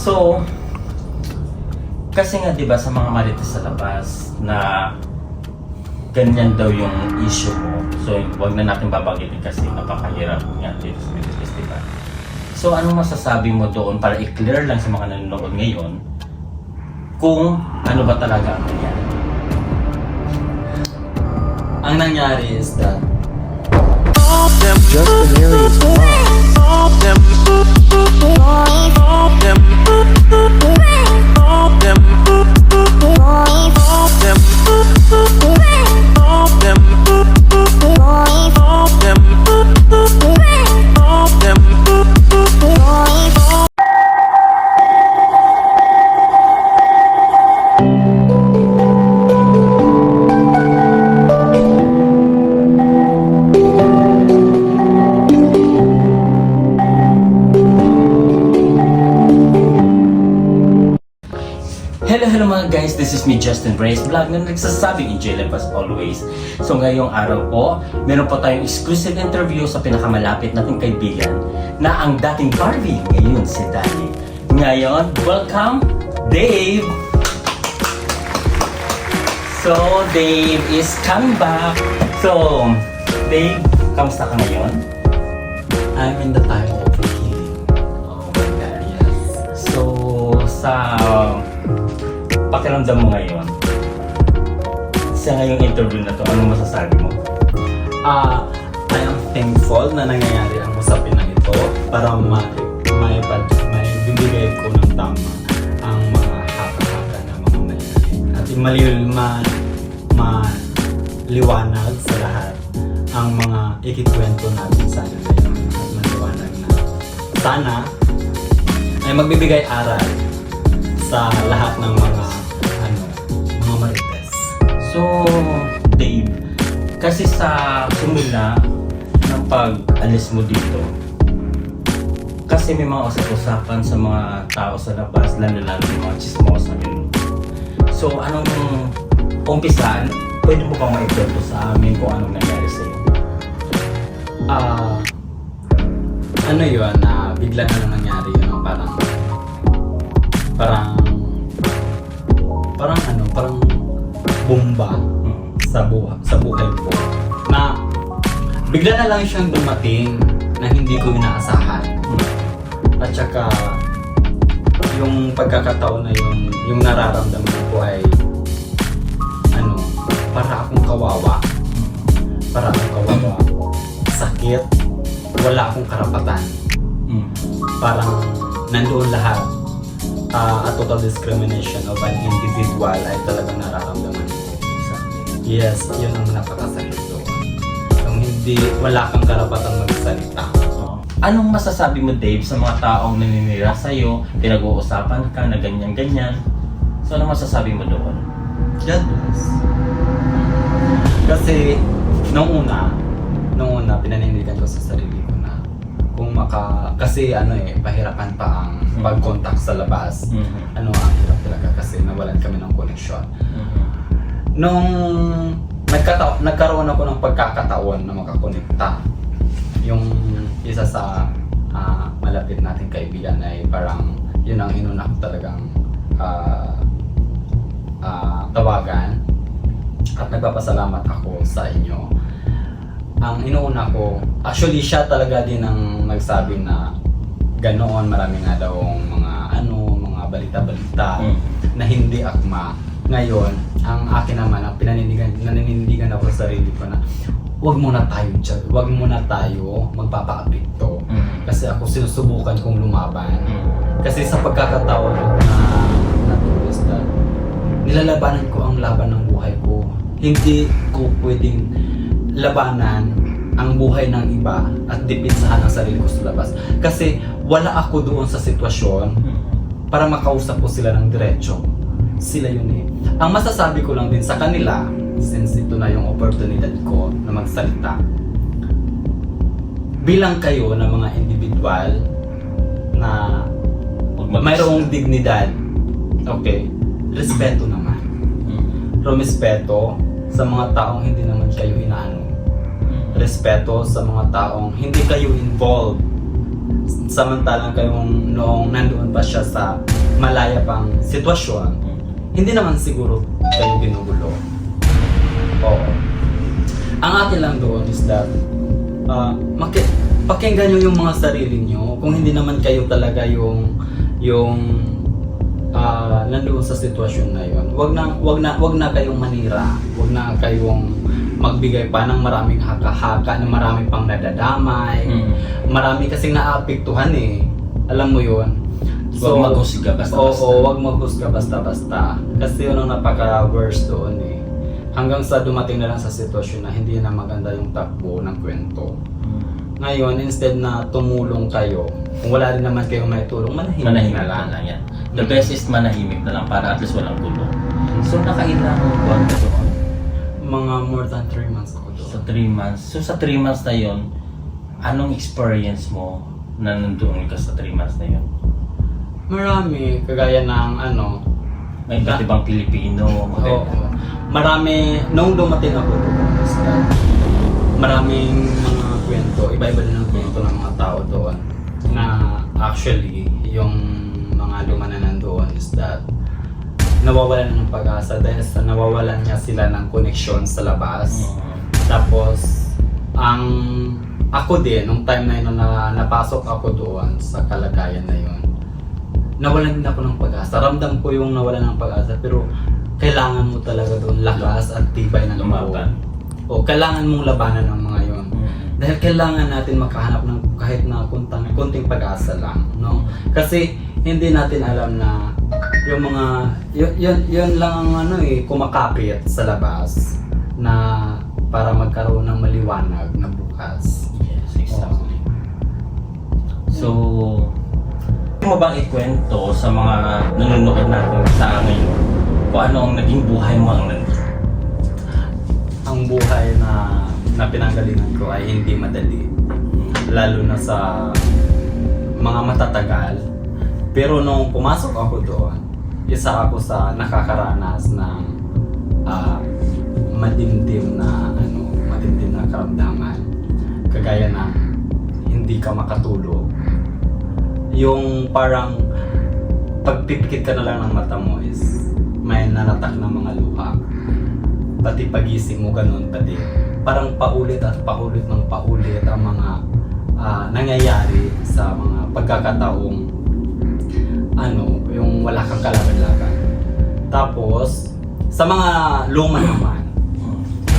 So, kasi nga 'di ba sa mga marites sa labas na ganyan daw yung issue mo. So, wag na natin babanggitin kasi napakahirap nga dito sa ba? So, anong masasabi mo doon para i-clear lang sa mga nanonood ngayon kung ano ba talaga ang nangyari? Ang nangyari is that Justin Harry's mom. Guys! This is me, Justin Reyes Vlog na nagsasabing enjoy life as always. So ngayong araw po, meron po tayong exclusive interview sa pinakamalapit nating kaibigan na ang dating Barbie, ngayon si Danny. Ngayon, welcome, Dave! So, Dave is coming back. So, Dave, kamusta ka ngayon? I'm in the time of healing. Oh my God. Yes. So, sa pakiramdam mo ngayon, sa ngayong interview na to, anong masasabi mo? Ah, I am thankful na nangyayari ang usapin na ito para ma may, may bibigay ko ng tama ang mga haka-haka na mga mali at maliw ma, maliwanag sa lahat ang mga ikikwento natin sana ngayon at maliwanag na sana ay magbibigay aral sa lahat ng mga. So, Dave, kasi sa simula ng pag-alis mo dito, kasi may mga usap-usapan sa mga tao sa labas, lalo-lalo yung mga chismosa yun. So, anong umpisan, pwede mo bang maikwento sa amin kung anong nangyari sa'yo? Ah, ano yun, na bigla na lang nangyari yun, parang, parang, parang ano, parang bomba sa buhay, sa buhay ko. Na, bigla na lang siyang dumating na hindi ko inaasahan. At saka, yung pagkakataon na yun, yung nararamdaman ko ay, ano, para akong kawawa. Para akong kawawa. Sakit. Wala akong karapatan. Parang nandoon lahat. Ah, a total discrimination of an individual ay talagang nararamdaman. Yes, yun ang napakasakit doon. Yung hindi, wala kang karapatang magsalita. Anong masasabi mo, Dave, sa mga taong naninira sa'yo, pinag-uusapan ka na ganyan-ganyan? So, anong masasabi mo doon? God bless. Kasi, nung una, nung una, pinanindigan ko sa sarili ko na kung maka, kasi ano eh, pahirapan pa ang pag-contact sa labas. Mhm. Ano, ang hirap talaga kasi nawalan kami ng connection. Nung nagkata- nagkaroon ako ng pagkakataon na makakonekta, yung isa sa ah, malapit nating kaibigan ay parang yun ang inuna ko talagang ah, ah, tawagan at nagpapasalamat ako sa inyo. Ang inuuna ko, actually siya talaga din ang nagsabi na ganoon, marami nga daw mga ano, mga balita-balita Mm. na hindi akma. Ngayon, ang akin naman, ang pinanindigan, naninindigan ako sa sarili ko na wag muna tayo dyan, wag muna tayo magpapakapikto. Mhm. Kasi ako sinusubukan kong lumaban. Mhm. Kasi sa pagkakataon na natulis na nilalabanan ko ang laban ng buhay ko. Hindi ko pwedeng labanan ang buhay ng iba at dipinsahan ang sarili ko sa labas. Kasi wala ako doon sa sitwasyon Mhm. para makausap ko sila ng diretsyo. Sila yun eh. Ang masasabi ko lang din sa kanila, since ito na yung oportunidad ko na magsalita, bilang kayo na mga individual na mayroong dignidad, okay, respeto naman. Mhm. Respeto sa mga taong hindi naman kayo inaano. Mhm. Respeto sa mga taong hindi kayo involved. Samantalang kayong noong nandoon pa siya sa malaya pang sitwasyon, hindi naman siguro kayo ginugulo. Oo. Ang akin lang doon is that, uh, maki- pakinggan nyo yung mga sarili nyo. Kung hindi naman kayo talaga yung, yung, ah nandoon sa sitwasyon na yun. Wag na, wag na, wag na kayong manira. Wag na kayong magbigay pa ng maraming haka-haka, ng marami pang nadadamay. Mm. Marami kasing naapektuhan eh. Alam mo yun. Huwag maghusga basta-basta. Oo, wag maghusga basta-basta. Kasi yun ang napaka-worst doon eh. Hanggang sa dumating na lang sa sitwasyon na hindi na maganda yung takbo ng kwento. Ngayon, instead na tumulong kayo, kung wala rin naman kayong may tulong, manahimik, Manahimik na lang. lang yan. The best is manahimik na lang para at least walang gulo. So nakailang buwan ka doon? Mga more than 3 months ako Sa doon. 3 months. So sa 3 months na yon, anong experience mo na nandoon ka sa 3 months na yon? Marami, kagaya ng ano, May iba't ibang Pilipino, Oo. Marami, nung dumating ako maraming mga kwento, iba-iba din ang kwento ng mga tao doon. Na actually, yung mga lumanan doon is that nawawalan ng pag-asa dahil sa nawawalan niya sila ng connection sa labas. Mm. Tapos, ang ako din, nung time na yun na napasok ako doon sa kalagayan na yun, nawalan din ako ng pag-asa. Ramdam ko yung nawalan ng pag-asa, pero kailangan mo talaga doon lakas at tibay ng loob. Lumaban. O, kailangan mong labanan ng mga yon. Mm. Dahil kailangan natin makahanap ng kahit na kuntang, kunting pag-asa lang, no? Kasi hindi natin alam na yung mga yun, yun, yun lang ang ano eh kumakapit sa labas na para magkaroon ng maliwanag na bukas. Yes, exactly. So, mo bang ikwento sa mga nanonood natin sa ngayon kung ano ang naging buhay mo ang nandito? Ang buhay na na pinanggalingan ko ay hindi madali. Lalo na sa mga matatagal. Pero nung pumasok ako doon, isa ako sa nakakaranas ng ah, madimdim na ano, madimdim na karamdaman. Kagaya ng hindi ka makatulog. Yung parang pagpipikit ka na lang ng mata mo is may nanatak na mga luha. Pati pagising mo ganun pati. Parang paulit at paulit ng paulit ang mga ah, nangyayari sa mga pagkakataong ano, yung wala kang kalaban-laban. Tapos, sa mga luma naman,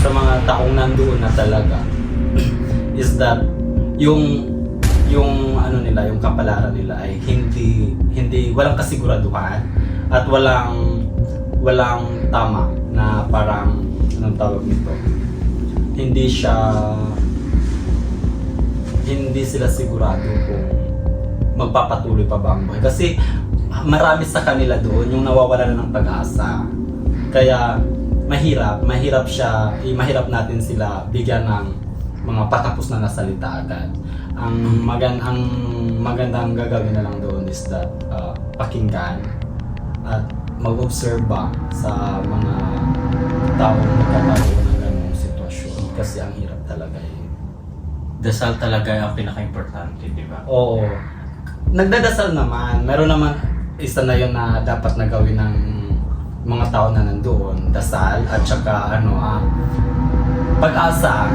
sa mga taong nandoon na talaga is that yung yung nila, yung kapalaran nila ay hindi hindi walang kasiguraduhan at walang walang tama na parang anong tawag nito. Hindi siya hindi sila sigurado kung magpapatuloy pa ba ang buhay. Kasi marami sa kanila doon yung nawawala na ng pag-asa. Kaya mahirap, mahirap siya, eh, mahirap natin sila bigyan ng mga patapos na nasalita agad. Ang magan ang magandang gagawin na lang doon is that uh, pakinggan at mag-observe ba sa mga taong nagkakaroon ng ganung sitwasyon kasi ang hirap talaga eh. Dasal talaga ang pinaka-importante, di ba? Oo. Nagdadasal naman. Meron naman isa na yun na dapat na gawin ng mga tao na nandoon. Dasal at saka ano ah, pag-asa.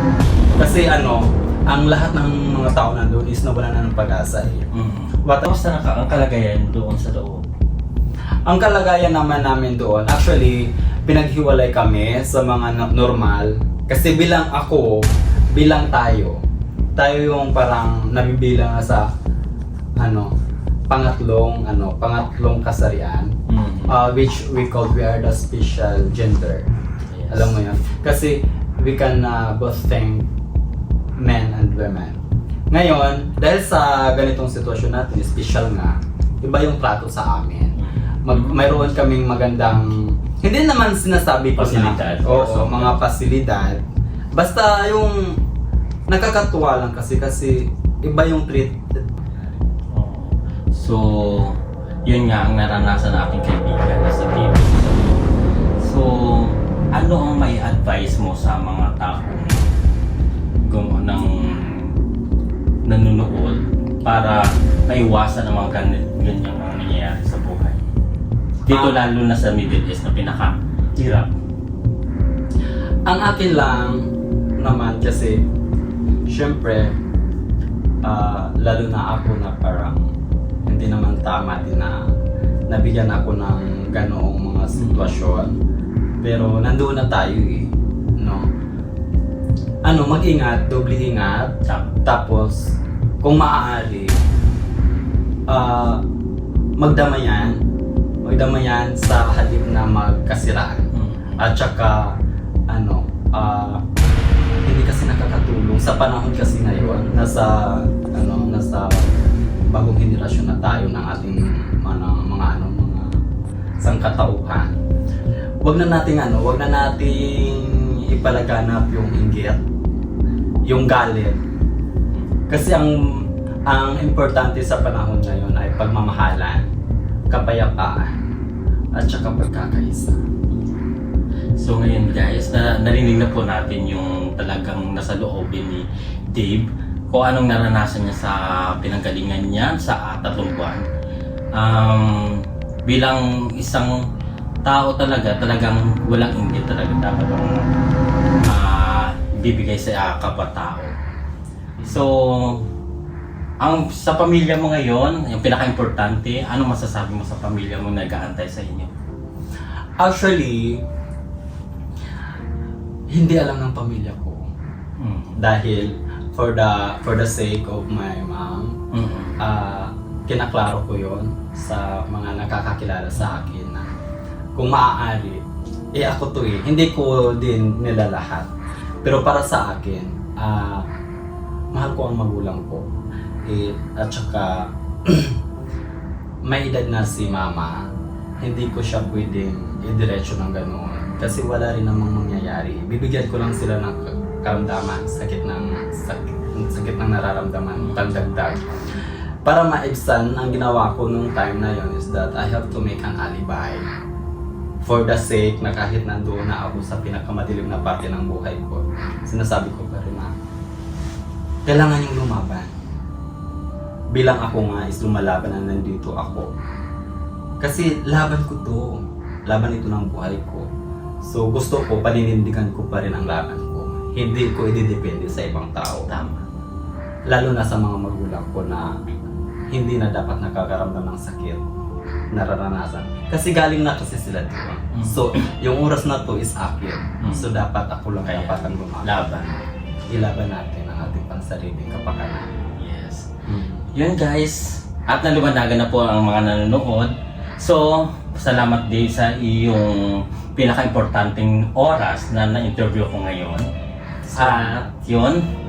Kasi ano, ang lahat ng mga tao nandoon is nawala na ng pag-asa eh. Mm. What Tapos na ang kalagayan doon sa loob. Ang kalagayan naman namin doon, actually, pinaghiwalay kami sa mga na- normal. Kasi bilang ako, bilang tayo, tayo yung parang nabibilang na sa ano, pangatlong ano, pangatlong kasarian, Mm. uh, which we call we are the special gender. Yes. Alam mo 'yan? Kasi we can uh, both thank men and women. Ngayon, dahil sa ganitong sitwasyon natin, special nga, iba yung trato sa amin. Mag, mayroon kaming magandang, hindi naman sinasabi ko Pasilidad. na, oo, mga pasilidad. Basta yung nakakatuwa lang kasi kasi iba yung treat. So, yun nga ang naranasan ng aking kaibigan na sa TV. So, ano ang may advice mo sa mga taong nanonood para maiwasan ang mga ganit, ganyang mga nangyayari sa buhay? Dito Ah. lalo na sa Middle East na pinaka-hirap. Ang akin lang naman kasi, syempre, ah, lalo na ako na parang hindi naman tama din na nabigyan ako ng ganoong mga sitwasyon. Pero nandoon na tayo eh. No? Ano, mag-ingat, doble ingat. Tapos, kung maaari, ah magdamayan. Magdamayan sa halip na magkasiraan. Mm. At saka, ano, ah, hindi kasi nakakatulong sa panahon kasi ngayon, nasa, ano, nasa bagong henerasyon na tayo ng ating mga, mga ano, mga sangkatauhan. Wag na nating ano, wag na nating ipalaganap yung inggit, yung galit. Kasi ang ang importante sa panahon ngayon ay pagmamahalan, kapayapaan, at saka pagkakaisa. So ngayon guys, na narinig na po natin yung talagang nasa loobin ni Dave kung anong naranasan niya sa pinanggalingan niya sa tatlong buwan. Um, bilang isang tao talaga, talagang walang inggit talaga dapat ang ah, bibigay sa ah, kapwa-tao. So, ang sa pamilya mo ngayon, yung pinaka-importante, ano masasabi mo sa pamilya mo na nag-aantay sa inyo? Actually, hindi alam ng pamilya ko. Mm. Dahil for the for the sake of my mom, Mm. ah kinaklaro ko yon sa mga nakakakilala sa akin na kung maaari, eh ako to eh. Hindi ko din nila lahat. Pero para sa akin, ah mahal ko ang magulang ko. Eh, at saka, may edad na si mama, hindi ko siya pwedeng idiretso ng ganoon. Kasi wala rin namang mangyayari. Bibigyan ko lang sila ng ka- karamdaman, sakit ng, sakit, sakit ng nararamdaman, pagdagdag. Para maibsan, ang ginawa ko nung time na yon is that I have to make an alibi. For the sake na kahit nandoon na ako sa pinakamadilim na parte ng buhay ko, sinasabi ko pa rin na kailangan yung lumaban. Bilang ako nga is lumalaban na nandito ako. Kasi laban ko to. Laban ito ng buhay ko. So gusto ko, paninindigan ko pa rin ang laban ko. Hindi ko ididepende sa ibang tao. Tama. Lalo na sa mga magulang ko na hindi na dapat nakakaramdam ng sakit nararanasan. Kasi galing na kasi sila dito. Mm. So, yung oras na to is akin. Mm. So, dapat ako lang Kaya, dapat ang lumaban. Laban. Ilaban natin ang ating pansariling kapakanan. Yes. Mm. Yun guys. At naluwanagan na po ang mga nanonood. So, salamat din sa iyong pinaka-importanting oras na na-interview ko ngayon. At yun.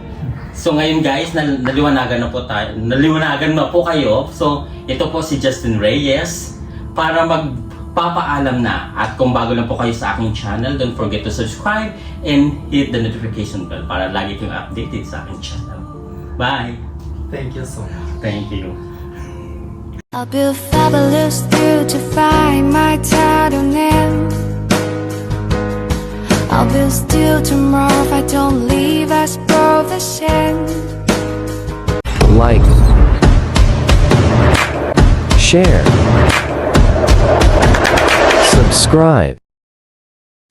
So ngayon guys, nal- naliwanagan na po tayo. Naliwanagan na po kayo. So ito po si Justin Reyes para magpapaalam na. At kung bago lang po kayo sa aking channel, don't forget to subscribe and hit the notification bell para lagi kayong updated sa aking channel. Bye! Thank you so much. Thank you. I'll build fabulous through to find my title name. I'll build still tomorrow Like, share, subscribe.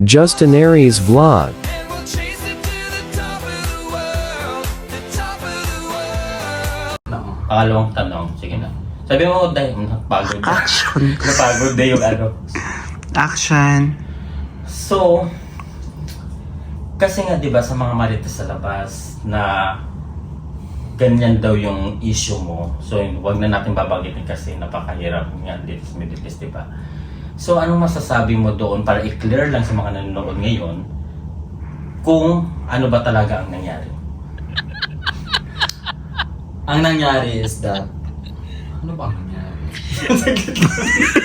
Justin Aries Vlog. And we'll chase it to the top of the world, the top of the world. No. Pangalawang tanong. Sige na. Sabi mo, dahil napagod na. Action. napagod na yung ano. Action. So, kasi nga 'di ba sa mga marites sa labas na ganyan daw yung issue mo. So, yun, wag na natin babanggitin kasi napakahirap nga dito sa Middle East, 'di ba? So, anong masasabi mo doon para i-clear lang sa mga nanonood ngayon kung ano ba talaga ang nangyari? Ang nangyari is that, ano ba ang nangyari?